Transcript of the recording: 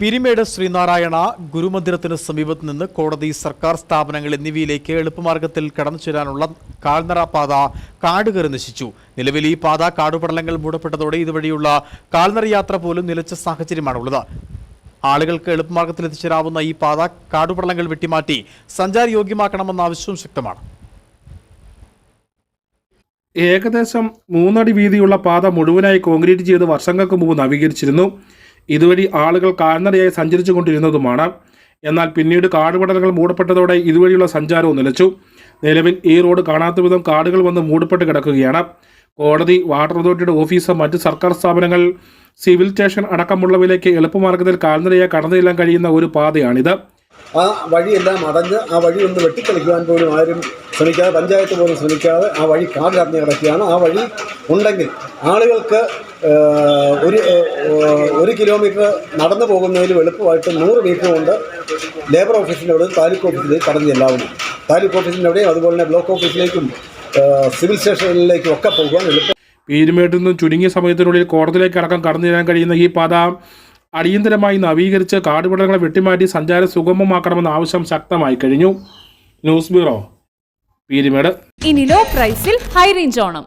പിരിമേട് ശ്രീനാരായണ ഗുരുമന്ദിരത്തിന് സമീപത്ത് നിന്ന് കോടതി സർക്കാർ സ്ഥാപനങ്ങൾ എന്നിവയിലേക്ക് എളുപ്പമാർഗത്തിൽ കടന്നു ചേരാനുള്ള കാൽനട പാത കാടുകയറി നശിച്ചു. നിലവിൽ ഈ പാത കാടുപടലങ്ങൾ മൂടപ്പെട്ടതോടെ ഇതുവഴിയുള്ള കാൽനട യാത്ര പോലും നിലച്ച സാഹചര്യമാണുള്ളത്. ആളുകൾക്ക് എളുപ്പമാർഗത്തിൽ എത്തിച്ചേരാവുന്ന ഈ പാത കാടുപടലങ്ങൾ വെട്ടിമാറ്റി സഞ്ചാരയോഗ്യമാക്കണമെന്ന ആവശ്യവും ശക്തമാണ്. ഏകദേശം മൂന്നടി വീതിയുള്ള പാത മുഴുവനായി കോൺക്രീറ്റ് ചെയ്ത് വർഷങ്ങൾക്ക് മുമ്പ് നവീകരിച്ചിരുന്നു. ഇതുവഴി ആളുകൾ കാൽനടയായി സഞ്ചരിച്ചു കൊണ്ടിരുന്നതുമാണ് എന്നാൽ പിന്നീട് കാടുപടലുകൾ മൂടപ്പെട്ടതോടെ ഇതുവഴിയുള്ള സഞ്ചാരവും നിലച്ചു. നിലവിൽ ഈ റോഡ് കാണാത്ത വിധം കാടുകൾ വന്ന് മൂടപ്പെട്ട് കിടക്കുകയാണ്. കോടതി വാട്ടർ അതോറിറ്റിയുടെ ഓഫീസ് മറ്റ് സർക്കാർ സ്ഥാപനങ്ങൾ സിവിൽ സ്റ്റേഷൻ അടക്കമുള്ളവയിലേക്ക് എളുപ്പമാർഗത്തിൽ കാൽനടയായി കടന്നു ചെല്ലാൻ കഴിയുന്ന ഒരു പാതയാണിത്. ആ വഴിയെല്ലാം അടഞ്ഞ് ആ വഴി ഒന്ന് വെട്ടിക്കളിക്കുവാൻ പോലും ആരും ശ്രമിക്കാതെ പഞ്ചായത്ത് പോലും ശ്രമിക്കാതെ ആ വഴി കാട് കിടക്കുകയാണ്. ആ വഴി ഉണ്ടെങ്കിൽ ആളുകൾക്ക് ഒരു ഒരു കിലോമീറ്റർ നടന്നു പോകുന്നതിലും എളുപ്പമായിട്ട് നൂറ് മീറ്റർ കൊണ്ട് ലേബർ ഓഫീസിന്റെ അവിടെ താലൂക്ക് ഓഫീസിലേക്ക് കടന്നു ചെല്ലാവുന്നു. താലൂക്ക് ഓഫീസിന്റെ അവിടെയും അതുപോലെ തന്നെ ബ്ലോക്ക് ഓഫീസിലേക്കും സിവിൽ സ്റ്റേഷനിലേക്കും ഒക്കെ പോകാൻ എളുപ്പം. പീരുമേട്ടിൽ നിന്നും ചുരുങ്ങിയ സമയത്തിനുള്ളിൽ കോടതിയിലേക്ക് അടക്കം കടന്നു ചെല്ലാൻ കഴിയുന്ന ഈ പാത അടിയന്തരമായി നവീകരിച്ച് കാടുപടങ്ങളെ വെട്ടിമാറ്റി സഞ്ചാരം സുഗമമാക്കണമെന്ന ആവശ്യം ശക്തമായി കഴിഞ്ഞു. News bureau Peermade. ഇനി ലോ പ്രൈസിൽ ഹൈ റേഞ്ച് ഓണം.